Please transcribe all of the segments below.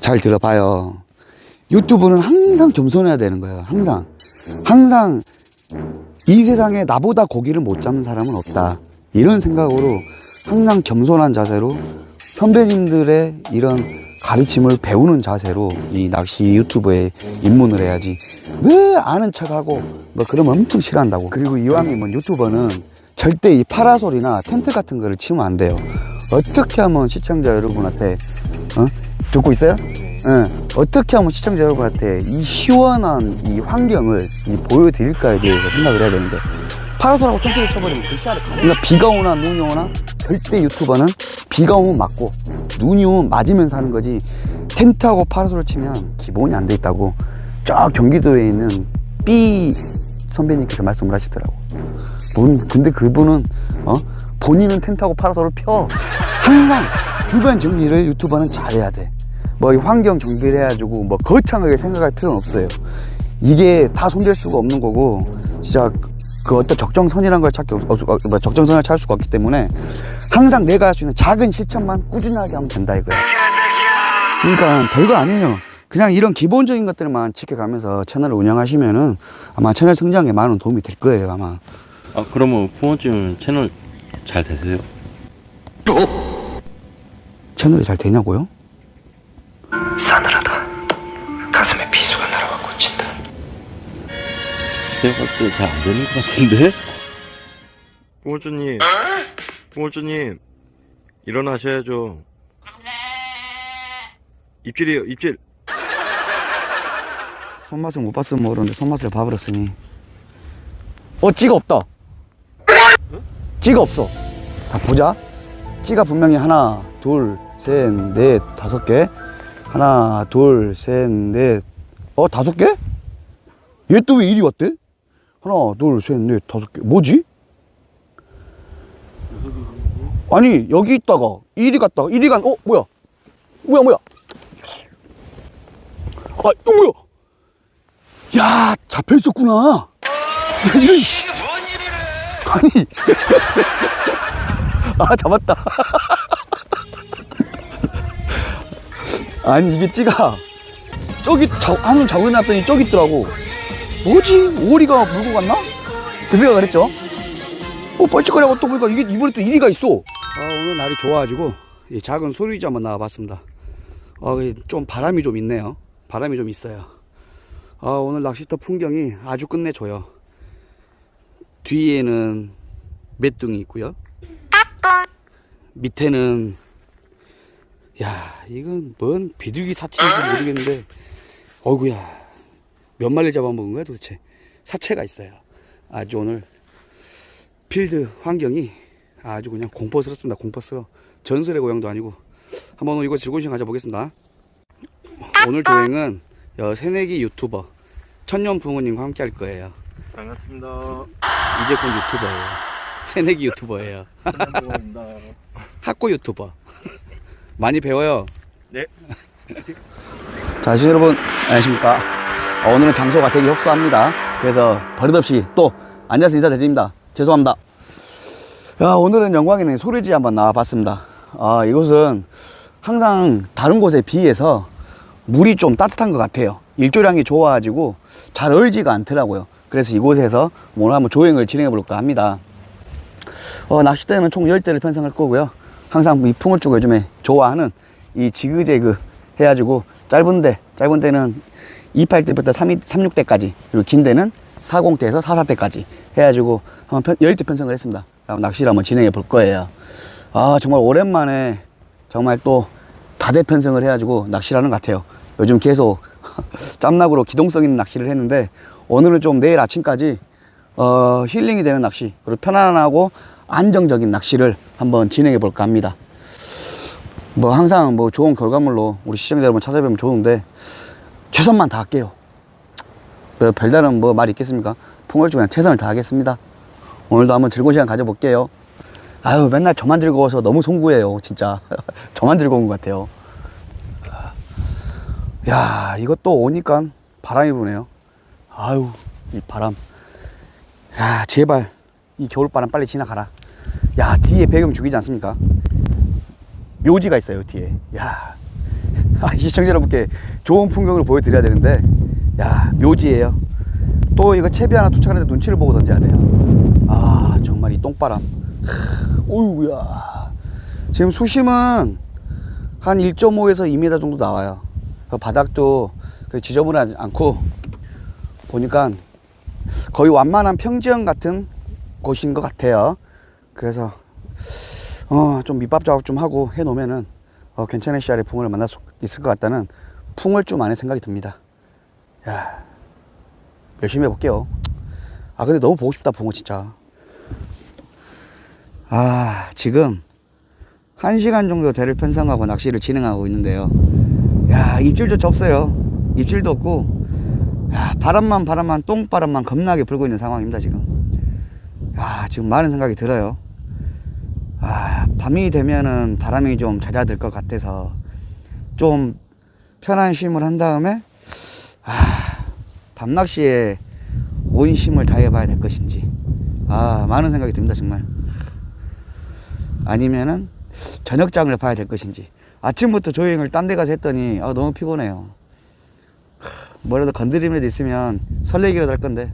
잘 들어봐요. 유튜브는 항상 겸손해야 되는 거예요. 항상. 항상 이 세상에 나보다 고기를 못 잡는 사람은 없다. 이런 생각으로 항상 겸손한 자세로 선배님들의 이런 가르침을 배우는 자세로 이 낚시 유튜브에 입문을 해야지. 왜 아는 척하고 뭐 그러면 엄청 싫어한다고. 그리고 이왕이면 유튜버는 절대 이 파라솔이나 텐트 같은 거를 치면 안 돼요. 어떻게 하면 시청자 여러분한테 어? 듣고 있어요? 예. 어떻게 하면 시청자 여러분한테 이 시원한 이 환경을 이 보여드릴까에 대해서 생각을 해야 되는데 파라솔하고 텐트를 쳐버리면 그 시야를 가 그러니까 비가 오나 눈이 오나 절대 유튜버는 비가 오면 맞고 눈이 오면 맞으면서 하는 거지 텐트하고 파라솔을 치면 기본이 안 돼 있다고 저 경기도에 있는 B 선배님께서 말씀을 하시더라고 뭔 근데 그분은 어 본인은 텐트하고 파라솔을 펴 항상 주변 정리를 유튜버는 잘해야 돼. 뭐이 환경 정비를 해가지고 뭐 거창하게 생각할 필요는 없어요. 이게 다 손댈 수가 없는 거고 진짜 그 어떤 적정선이란 걸 찾기 없, 없, 뭐 적정선을 찾을 수가 없기 때문에 항상 내가 할 수 있는 작은 실천만 꾸준하게 하면 된다 이거야. 그러니까 별거 아니에요. 그냥 이런 기본적인 것들만 지켜가면서 채널을 운영하시면은 아마 채널 성장에 많은 도움이 될 거예요 아마. 아 그러면 부모님 채널 잘 되세요? 채널이 잘 되냐고요? 싸늘하다. 가슴에 비수가 날아와 꽂힌다. 제가 봤을 때 잘 안 되는 것 같은데? 부모님. 부모님. 일어나셔야죠. 입질이에요 입질. 손맛을 못 봤으면 모르는데 손맛을 봐버렸으니. 어 찌가 없다. 찌가 없어. 다 보자. 찌가 분명히 하나 둘셋넷 다섯 개 하나 둘 셋 넷 어 다섯 개? 얘 또 왜 이리 왔대? 하나 둘 셋 넷 다섯 개 뭐지? 아니 여기 있다가 이리 갔다가 이리 간 어 뭐야 뭐야 뭐야 아 이거 뭐야 야 잡혀 있었구나 이런 씨. 아니 아 잡았다 아니 이게 찌가 저기 자, 한놈 잡으려 놨더니 저기 있더라고. 뭐지? 오리가 물고 갔나? 그 생각을 했죠. 어 뻘쩍거리고 또 보니까 이게 이번에 또 이리가 있어. 아 오늘 날이 좋아가지고 이 작은 소리지 한번 나와봤습니다. 아, 좀 바람이 좀 있네요. 바람이 좀 있어요. 아, 오늘 낚시터 풍경이 아주 끝내줘요. 뒤에는 맷둥이 있고요. 밑에는 야 이건 뭔 비둘기 사체인지 모르겠는데 어이구야 몇 마리 잡아먹은 거야 도대체 사체가 있어요. 아주 오늘 필드 환경이 아주 그냥 공포스럽습니다. 공포스러워. 전설의 고향도 아니고 한번 오늘 이거 즐거운 시간 가져보겠습니다. 오늘 조행은 여 새내기 유튜버 천년 부모님과 함께 할 거예요. 반갑습니다 이재권 유튜버예요. 새내기 유튜버예요. 반갑습니다 학고 유튜버. 많이 배워요. 네. 자, 시청자 여러분, 안녕하십니까. 어, 오늘은 장소가 되게 협소합니다. 그래서 버릇없이 또 앉아서 인사드립니다. 죄송합니다. 야, 오늘은 영광이네 소리지 한번 나와봤습니다. 아, 이곳은 항상 다른 곳에 비해서 물이 좀 따뜻한 것 같아요. 일조량이 좋아가지고 잘 얼지가 않더라고요. 그래서 이곳에서 오늘 한번 조행을 진행해 볼까 합니다. 어, 낚싯대는 총 10대를 편성할 거고요. 항상 이 풍을주가 요즘에 좋아하는 이 지그재그 해가지고 짧은데, 짧은 데는 28대부터 36대까지, 그리고 긴 데는 40대에서 44대까지 해가지고 한번 편, 10대 편성을 했습니다. 그럼 낚시를 한번 진행해 볼 거예요. 아, 정말 오랜만에 정말 또 다대 편성을 해가지고 낚시를 하는 것 같아요. 요즘 계속 짬낙으로 기동성 있는 낚시를 했는데 오늘은 좀 내일 아침까지 어, 힐링이 되는 낚시 그리고 편안하고 안정적인 낚시를 한번 진행해 볼까 합니다. 뭐 항상 뭐 좋은 결과물로 우리 시청자 여러분 찾아뵈면 좋은데 최선만 다할게요. 뭐 별다른 뭐 말이 있겠습니까? 풍월주 그냥 최선을 다하겠습니다. 오늘도 한번 즐거운 시간 가져볼게요. 아유 맨날 저만 즐거워서 너무 송구해요 진짜 저만 즐거운 것 같아요. 야 이것도 오니까 바람이 부네요. 아유 이 바람. 야 제발 이 겨울바람 빨리 지나가라. 야 뒤에 배경 죽이지 않습니까? 묘지가 있어요 뒤에. 야 아, 시청자 여러분께 좋은 풍경을 보여드려야 되는데, 야, 묘지예요. 또 이거 채비 하나 투척하는데 눈치를 보고 던져야 돼요. 아, 정말 이 똥바람. 오우야. 지금 수심은 한 1.5에서 2m 정도 나와요. 그 바닥도 지저분하지 않고 보니까 거의 완만한 평지형 같은 곳인 것 같아요. 그래서 어, 좀 밑밥 작업 좀 하고 해 놓으면은 어, 괜찮은 씨알의 붕어를 만날 수 있을 것 같다는 풍월쯤 안에 생각이 듭니다. 야, 열심히 해볼게요. 아, 근데 너무 보고 싶다, 붕어 진짜. 아, 지금 한 시간 정도 대를 편성하고 낚시를 진행하고 있는데요. 야, 입질도 없어요. 입질도 없고, 야, 바람만 바람만 똥바람만 겁나게 불고 있는 상황입니다, 지금. 야, 지금 많은 생각이 들어요. 아, 밤이 되면은 바람이 좀 잦아들 것 같아서 좀 편한 쉼을 한 다음에 아, 밤낚시에 온 힘을 다해봐야 될 것인지 아, 많은 생각이 듭니다, 정말. 아니면은 저녁장을 봐야 될 것인지 아침부터 조행을 딴 데 가서 했더니 아, 너무 피곤해요. 하, 뭐라도 건드림이라도 있으면 설레기라도 할 건데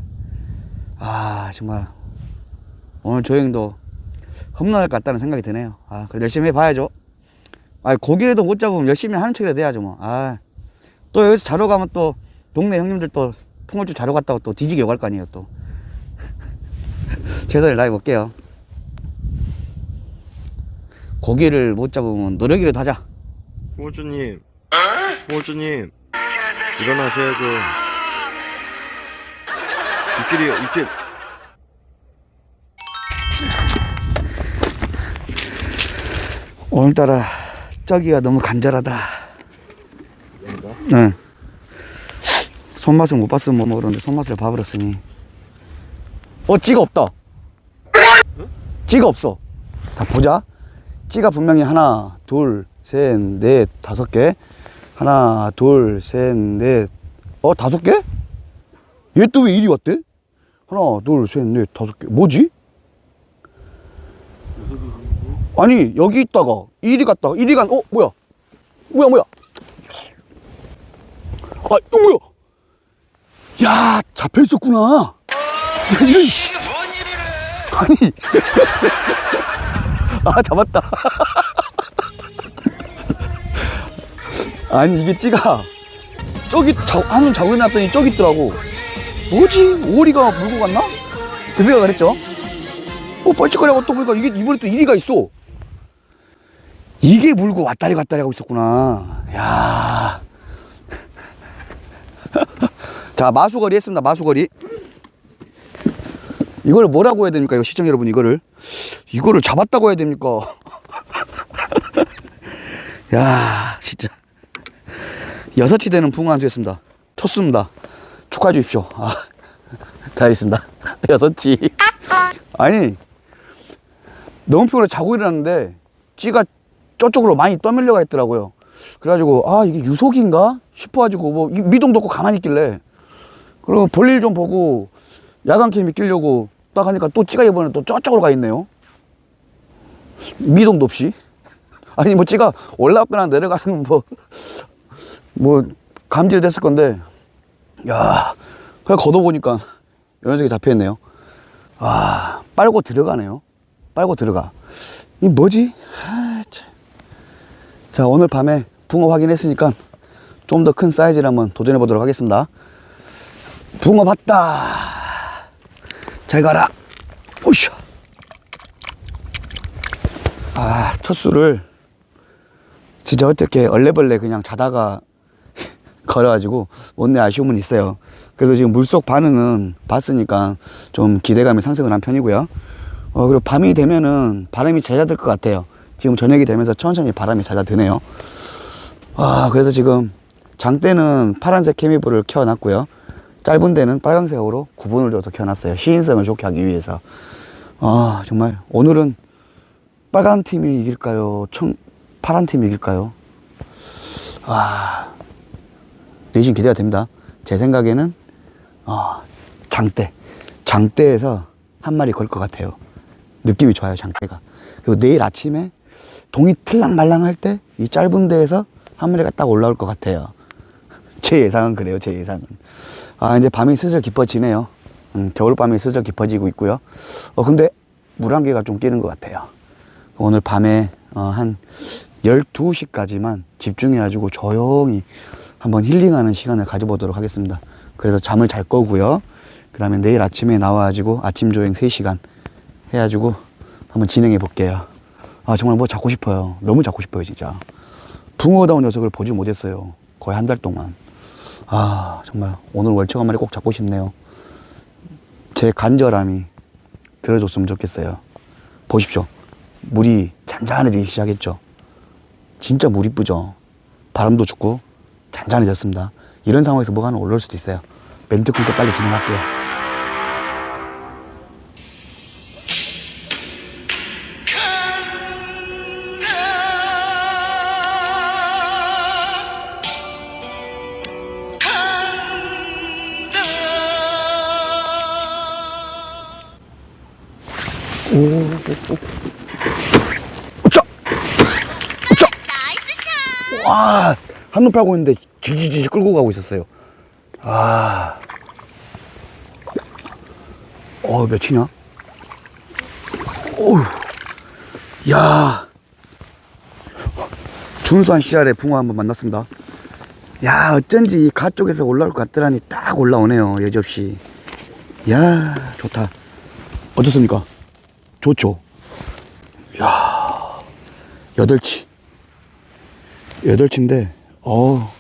아, 정말 오늘 조행도 험난할 것 같다는 생각이 드네요. 아, 그래 열심히 해봐야죠. 아, 고기라도 못 잡으면 열심히 하는 척이라도 해야죠, 뭐. 아, 또 여기서 자러 가면 또 동네 형님들 또 풍월주 자러 갔다고 또 뒤지게 욕할 거 아니에요, 또. 최선을 다해 볼게요. 고기를 못 잡으면 노력이라도 하자. 붕어주님, 붕어주님, 일어나셔야죠. 입질이요, 입질. 오늘따라 쩌기가 너무 간절하다. 응. 손맛을 못 봤으면 못 모르는데 손맛을 봐버렸으니. 어, 찌가 없다. 찌가 없어. 자, 보자. 찌가 분명히 하나, 둘, 셋, 넷, 다섯 개. 하나, 둘, 셋, 넷. 어, 다섯 개? 얘 또왜 이리 왔대? 하나, 둘, 셋, 넷, 다섯 개. 뭐지? 아니 여기 있다가 이리 갔다가 이리 간 어 뭐야? 뭐야 뭐야? 아 이거 뭐야? 야 잡혀 있었구나. 이런 씨. 아니. 아 잡았다. 아니 이게 찌가 저기 한놈 잡고 놨더니 저기 있더라고. 뭐지? 오리가 물고 갔나? 그 생각을 했죠. 어 뻘짓거리하고 또 보니까 이게 이번에 또 이리가 있어 이게 물고 왔다리 갔다리 하고 있었구나. 야. 자, 마수거리 했습니다. 마수거리. 이걸 뭐라고 해야 됩니까? 이거 시청 여러분 이거를 이거를 잡았다고 해야 됩니까? 야, 진짜. 여섯이 되는 붕어 한수 했습니다. 쳤습니다. 축하해 주십시오. 아, 잘했습니다. 여섯이. 아니, 너무 피곤해 자고 일어났는데 찌가 저쪽으로 많이 떠밀려가 있더라고요. 그래가지고 아 이게 유속인가 싶어가지고 뭐 이- 미동도 없고 가만히 있길래 그리고 볼일 좀 보고 야간 캠 끼려고 딱 하니까 또 찌가 이번에 또 저쪽으로 가 있네요. 미동도 없이 아니 뭐 찌가 올라갔거나 내려가는 뭐뭐 감지를 됐을 건데 야 그냥 걷어보니까 이 녀석이 잡혀있네요. 아 빨고 들어가네요. 빨고 들어가. 이 뭐지? 아, 참. 자, 오늘 밤에 붕어 확인했으니까 좀 더 큰 사이즈를 한번 도전해 보도록 하겠습니다. 붕어 봤다. 잘 가라. 오샤. 아, 첫 수를 진짜 어떻게 얼레벌레 그냥 자다가 걸어가지고 못내 아쉬움은 있어요. 그래서 지금 물속 반응은 봤으니까 좀 기대감이 상승을 한 편이고요. 어, 그리고 밤이 되면은 바람이 잦아들 것 같아요. 지금 저녁이 되면서 천천히 바람이 잦아드네요. 아, 그래서 지금 장대는 파란색 케미불을 켜놨고요. 짧은 데는 빨간색으로 구분을 줘서 켜놨어요. 시인성을 좋게 하기 위해서. 아, 정말 오늘은 빨간 팀이 이길까요? 청, 파란 팀이 이길까요? 아, 내심 기대가 됩니다. 제 생각에는 어, 장대, 장대에서 한 마리 걸 것 같아요. 느낌이 좋아요, 장대가. 그리고 내일 아침에 동이 틀랑말랑 할 때 이 짧은 데에서 한 마리가 딱 올라올 것 같아요. 제 예상은 그래요, 제 예상은. 아, 이제 밤이 슬슬 깊어지네요. 음, 겨울밤이 슬슬 깊어지고 있고요. 어, 근데 물안개가 좀 끼는 것 같아요. 오늘 밤에 어, 한 12시까지만 집중해가지고 조용히 한번 힐링하는 시간을 가져보도록 하겠습니다. 그래서 잠을 잘 거고요. 그 다음에 내일 아침에 나와가지고 아침 조행 3시간 해가지고 한번 진행해 볼게요. 아, 정말 뭐 잡고 싶어요. 너무 잡고 싶어요, 진짜. 붕어다운 녀석을 보지 못했어요. 거의 한 달 동안. 아, 정말 오늘 월척 한 마리 꼭 잡고 싶네요. 제 간절함이 들어줬으면 좋겠어요. 보십시오. 물이 잔잔해지기 시작했죠. 진짜 물 이쁘죠. 바람도 죽고 잔잔해졌습니다. 이런 상황에서 뭐가 하나 올라올 수도 있어요. 멘트 끊고 빨리 진행할게요. 와, 한눈 팔고 있는데 질질질 끌고 가고 있었어요. 아. 어, 몇이냐? 어우. 야. 준수한 씨알의 붕어 한번 만났습니다. 야, 어쩐지 가 쪽에서 올라올 것 같더라니 딱 올라오네요, 여지없이. 야, 좋다. 어떻습니까? 좋죠. 야, 여덟치. 여덟치인데, 어,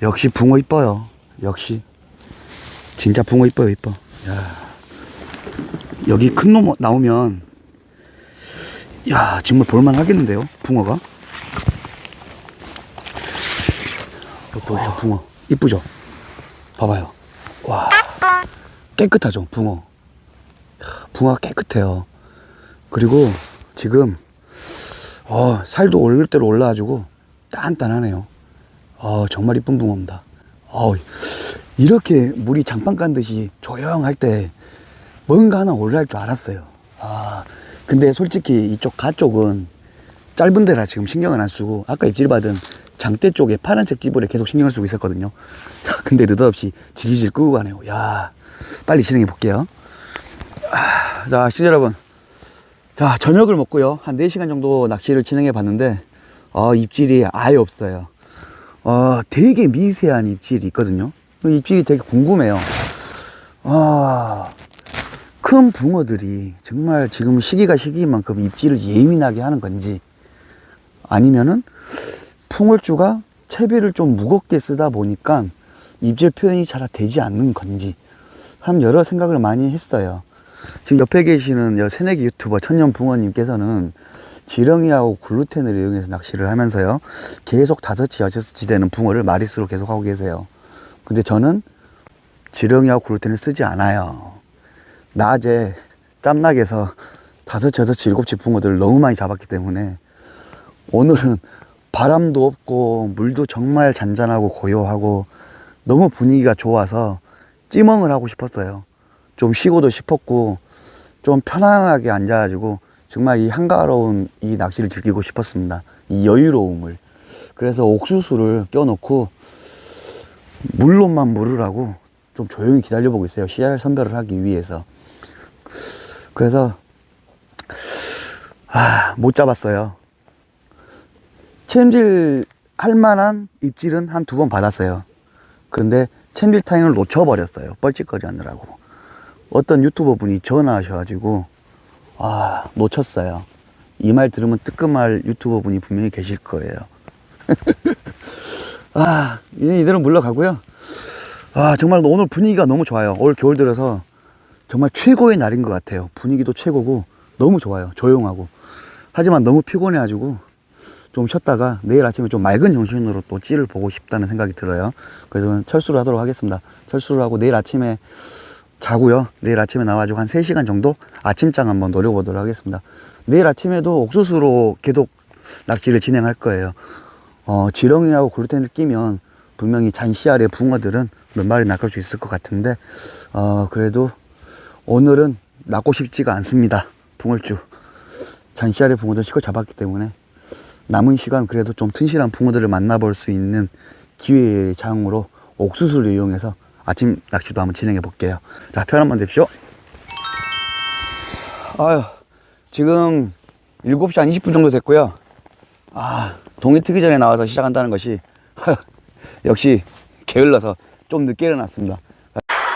역시 붕어 이뻐요. 역시. 진짜 붕어 이뻐요, 이뻐. 야, 여기 큰 놈 나오면, 야, 정말 볼만 하겠는데요, 붕어가? 보이죠, 붕어. 이쁘죠? 봐봐요. 와, 깨끗하죠, 붕어. 붕어가 깨끗해요. 그리고 지금 어, 살도 올릴 대로 올라가지고 단단하네요. 어, 정말 이쁜 붕어입니다. 어, 이렇게 물이 장판 깐 듯이 조용할 때 뭔가 하나 올라올 줄 알았어요. 아, 근데 솔직히 이쪽 가 쪽은 짧은 데라 지금 신경을 안 쓰고 아까 입질 받은 장대 쪽에 파란색 찌불에 계속 신경을 쓰고 있었거든요. 근데 느닷없이 질질 끄고 가네요. 야, 빨리 진행해 볼게요. 아, 자, 시청자 여러분. 자, 저녁을 먹고요. 한 4시간 정도 낚시를 진행해 봤는데, 어, 입질이 아예 없어요. 어, 되게 미세한 입질이 있거든요. 그 입질이 되게 궁금해요. 아, 큰 붕어들이 정말 지금 시기가 시기인 만큼 입질을 예민하게 하는 건지, 아니면은 풍월주가 채비를 좀 무겁게 쓰다 보니까 입질 표현이 잘 되지 않는 건지, 참 여러 생각을 많이 했어요. 지금 옆에 계시는 여 새내기 유튜버 천년붕어님께서는 지렁이하고 글루텐을 이용해서 낚시를 하면서요. 계속 다섯치 여섯치 되는 붕어를 마리수로 계속 하고 계세요. 근데 저는 지렁이하고 글루텐을 쓰지 않아요. 낮에 짬낙에서 다섯치 여섯치 일곱치 붕어들을 너무 많이 잡았기 때문에 오늘은 바람도 없고 물도 정말 잔잔하고 고요하고 너무 분위기가 좋아서 찌멍을 하고 싶었어요. 좀 쉬고도 싶었고 좀 편안하게 앉아가지고 정말 이 한가로운 이 낚시를 즐기고 싶었습니다. 이 여유로움을. 그래서 옥수수를 껴놓고 물로만 물으라고 좀 조용히 기다려보고 있어요. 씨알 선별을 하기 위해서. 그래서 아, 못 잡았어요. 챔질 할 만한 입질은 한 두 번 받았어요. 그런데 챔질 타임을 놓쳐버렸어요. 뻘짓거리 하느라고. 어떤 유튜버 분이 전화하셔가지고 아 놓쳤어요. 이 말 들으면 뜨끔할 유튜버 분이 분명히 계실 거예요. 아 이대로 물러가고요. 아 정말 오늘 분위기가 너무 좋아요. 올 겨울 들어서 정말 최고의 날인 것 같아요. 분위기도 최고고 너무 좋아요. 조용하고. 하지만 너무 피곤해 가지고 좀 쉬었다가 내일 아침에 좀 맑은 정신으로 또 찌를 보고 싶다는 생각이 들어요. 그래서 철수를 하도록 하겠습니다. 철수를 하고 내일 아침에 자고요. 내일 아침에 나와가지고 한 3시간 정도 아침장 한번 노려보도록 하겠습니다. 내일 아침에도 옥수수로 계속 낚시를 진행할 거예요. 어, 지렁이하고 글루텐을 끼면 분명히 잔씨알의 붕어들은 몇 마리 낚을 수 있을 것 같은데, 어, 그래도 오늘은 낚고 싶지가 않습니다. 붕어주. 잔씨알의 붕어들 시커 잡았기 때문에. 남은 시간 그래도 좀 튼실한 붕어들을 만나볼 수 있는 기회의 장으로 옥수수를 이용해서 아침 낚시도 한번 진행해 볼게요. 자, 편 한번 대십시오. 아유, 지금 7시 한 20분 정도 됐고요. 아, 동이 트기 전에 나와서 시작한다는 것이 역시 게을러서 좀 늦게 일어났습니다.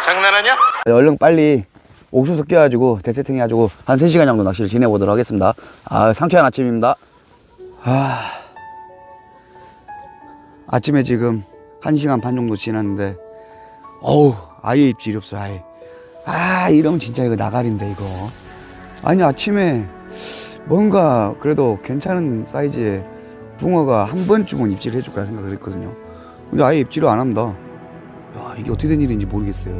장난하냐? 얼른 빨리 옥수수 껴가지고 대세팅 해가지고 한 3시간 정도 낚시를 지내보도록 하겠습니다. 아, 상쾌한 아침입니다. 아, 아침에 지금 1시간 반 정도 지났는데 어우, 아예 입질 이 없어, 아예. 아, 이러면 진짜 이거 나가린데, 이거. 아니, 아침에 뭔가 그래도 괜찮은 사이즈의 붕어가 한 번쯤은 입질을 해줄까 생각을 했거든요. 근데 아예 입질을 안 합니다. 야, 이게 어떻게 된 일인지 모르겠어요.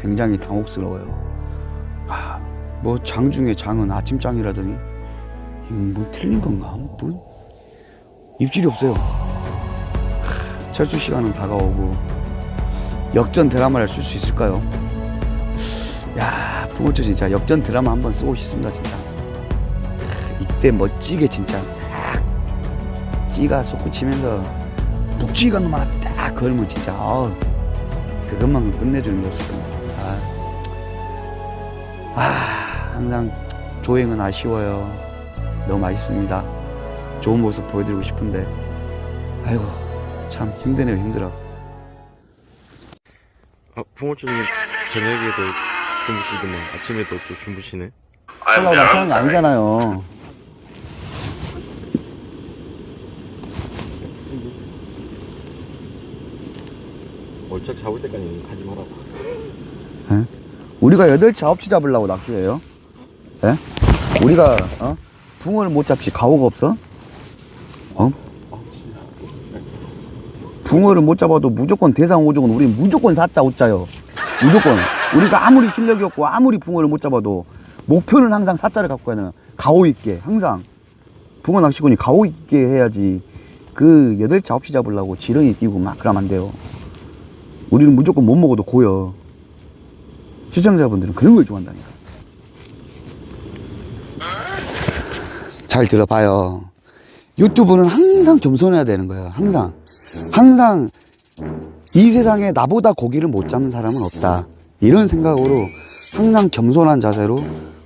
굉장히 당혹스러워요. 아, 뭐장 중에 장은 아침장이라더니 이거 뭐 틀린 건가? 뭐 입질이 없어요. 하, 철수 시간은 다가오고 역전 드라마를 쓸 수 있을까요? 야, 붕어초 진짜 역전 드라마 한번 쓰고 싶습니다, 진짜. 하, 이때 멋지게 진짜 딱 찌가 솟구치면서 묵지가 놈 하나 딱 걸면 진짜 아우 그것만 끝내주는 겁니다. 아, 아, 항상 조행은 아쉬워요. 너무 아쉽습니다. 좋은 모습 보여드리고 싶은데, 아이고, 참 힘드네요, 힘들어. 아, 붕어주님 저녁에도 주무시더만 아침에도 또 주무시네. 하려고 낚시하는 거 아니잖아요. 얼짝 잡을 때까지 가지 마라. 예? 우리가 8시, 9시 잡으려고 낚시해요? 예? 우리가, 어? 붕어를 못 잡지, 가오가 없어? 어? 붕어를 못 잡아도 무조건 대상 오종은 우리 무조건 사자 오자요. 무조건. 우리가 아무리 실력이 없고 아무리 붕어를 못 잡아도 목표는 항상 사자를 갖고 가는 가오 있게 항상 붕어 낚시꾼이 가오 있게 해야지 그 8시, 9시 잡으려고 지렁이 끼고 막 그러면 안 돼요. 우리는 무조건 못 먹어도 고여. 시청자분들은 그런 걸 좋아한다니까. 잘 들어봐요. 유튜브는 항상 겸손해야 되는 거예요. 항상. 항상 이 세상에 나보다 고기를 못 잡는 사람은 없다. 이런 생각으로 항상 겸손한 자세로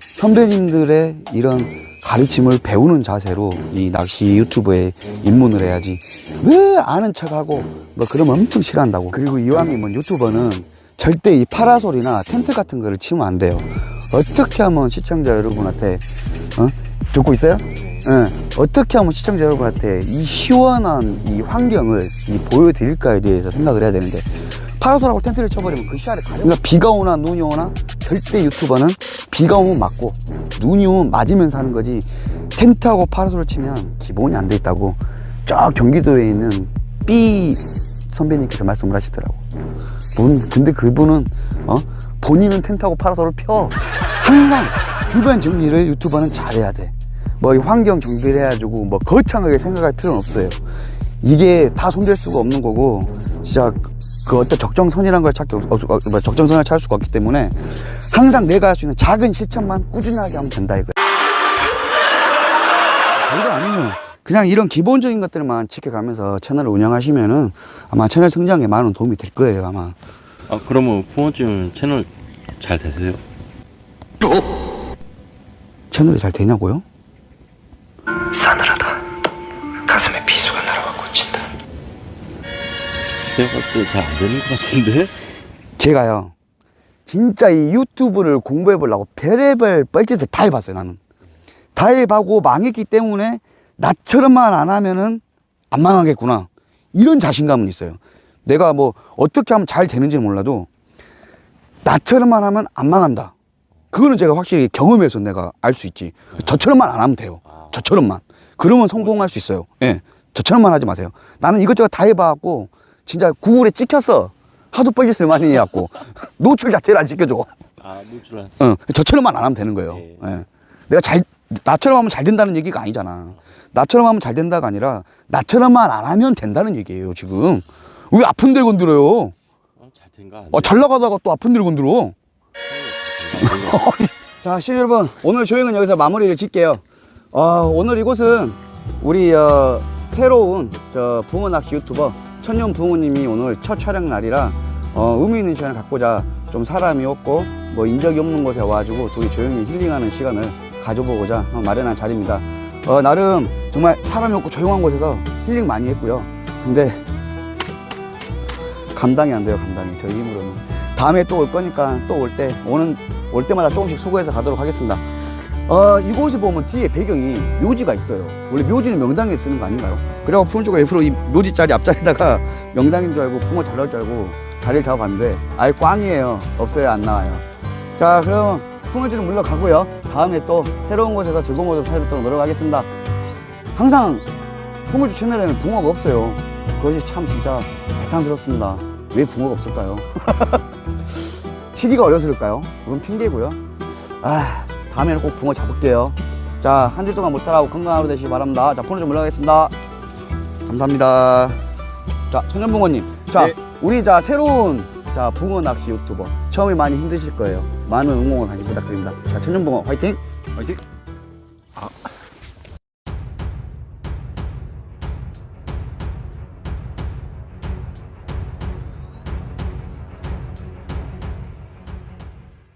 선배님들의 이런 가르침을 배우는 자세로 이 낚시 유튜브에 입문을 해야지. 왜 아는 척하고 뭐 그러면 엄청 싫어한다고. 그리고 이왕이면 유튜버는 절대 이 파라솔이나 텐트 같은 거를 치면 안 돼요. 어떻게 하면 시청자 여러분한테 어? 듣고 있어요? 예. 어떻게 하면 시청자 여러분한테 이 시원한 이 환경을 이 보여드릴까에 대해서 생각을 해야 되는데 파라솔하고 텐트를 쳐버리면 그 시야를 가려. 그러니까 비가 오나 눈이 오나 절대 유튜버는 비가 오면 맞고 눈이 오면 맞으면서 하는 거지 텐트하고 파라솔을 치면 기본이 안 돼 있다고 저 경기도에 있는 B 선배님께서 말씀을 하시더라고. 분, 근데 그분은 어? 본인은 텐트하고 파라솔을 펴. 항상 주변 정리를 유튜버는 잘해야 돼. 뭐이 환경 정비를 해가지고 뭐 거창하게 생각할 필요는 없어요. 이게 다 손댈 수가 없는 거고 진짜 그 어떤 적정선이라는 걸 찾기 없, 없, 뭐 적정선을 찾을 수가 없기 때문에 항상 내가 할 수 있는 작은 실천만 꾸준하게 하면 된다 이거야. 별거 아니에요. 그냥 이런 기본적인 것들만 지켜가면서 채널을 운영하시면은 아마 채널 성장에 많은 도움이 될 거예요 아마. 아 그러면 붕어주님 채널 잘 되세요? 채널이 잘 되냐고요? 싸늘하다. 가슴에 비수가 날아와 꽂힌다. 제가 봤을 때 잘 안 되는 것 같은데? 제가요 진짜 이 유튜브를 공부해 보려고 별의별 뻘짓을 다 해봤어요 나는 다 해보고 망했기 때문에 나처럼만 안 하면은 안 망하겠구나 이런 자신감은 있어요 내가 뭐 어떻게 하면 잘 되는지는 몰라도 나처럼만 하면 안 망한다 그거는 제가 확실히 경험해서 내가 알 수 있지 저처럼만 안 하면 돼요 저처럼만. 그러면 성공할 수 있어요. 예. 저처럼만 하지 마세요. 나는 이것저것 다 해봐갖고 진짜 구글에 찍혔어 하도 뻘짓을 많이 해갖고 노출 자체를 안 지켜줘. 아 노출한 어, 저처럼만 안 하면 되는 거예요. 네. 예. 내가 잘 나처럼 하면 잘 된다는 얘기가 아니잖아. 나처럼 하면 잘 된다가 아니라 나처럼만 안 하면 된다는 얘기예요 지금. 왜 아픈 데를 건드려요? 잘 된가 안 어, 잘 나가다가 또 아픈 데를 건드려. 자, 시청자 여러분, 오늘 조행은 여기서 마무리를 짓게요. 어, 오늘 이곳은 우리 어, 새로운 저 붕어 낚시 유튜버 천년 붕어님이 오늘 첫 촬영 날이라 어, 의미 있는 시간을 갖고자 좀 사람이 없고 뭐 인적이 없는 곳에 와가지고 둘이 조용히 힐링하는 시간을 가져보고자 마련한 자리입니다. 어, 나름 정말 사람이 없고 조용한 곳에서 힐링 많이 했고요. 근데 감당이 안 돼요, 감당이 저희 힘으로는. 다음에 또 올 거니까 또 올 때 오는 올 때마다 조금씩 수고해서 가도록 하겠습니다. 어, 이곳에 보면 뒤에 배경이 묘지가 있어요. 원래 묘지는 명당에 쓰는 거 아닌가요? 그래고 푸른쪽가 일부러 이 묘지 자리 앞자리에다가 명당인 줄 알고 붕어 잘 나올 줄 알고 자리를 잡아봤는데 아예 꽝이에요. 없어요, 안 나와요. 자, 그럼 붕어지는 물러가고요. 다음에 또 새로운 곳에서 즐거운 모습 찾아뵙도록 노력하겠습니다. 항상 붕어주 채널에는 붕어가 없어요. 그것이 참 진짜 개탄스럽습니다. 왜 붕어가 없을까요? 시기가 어려서일까요? 그건 핑계고요. 아, 다음에는 꼭 붕어 잡을게요. 자, 한 주 동안 못하라고 건강한 하루 되시기 바랍니다. 자, 폰을 좀 올라가겠습니다. 감사합니다. 자, 천연붕어님. 자, 네. 우리 자, 새로운 자, 붕어 낚시 유튜버. 처음에 많이 힘드실 거예요. 많은 응원 관심 부탁드립니다. 자, 천연붕어 화이팅! 화이팅!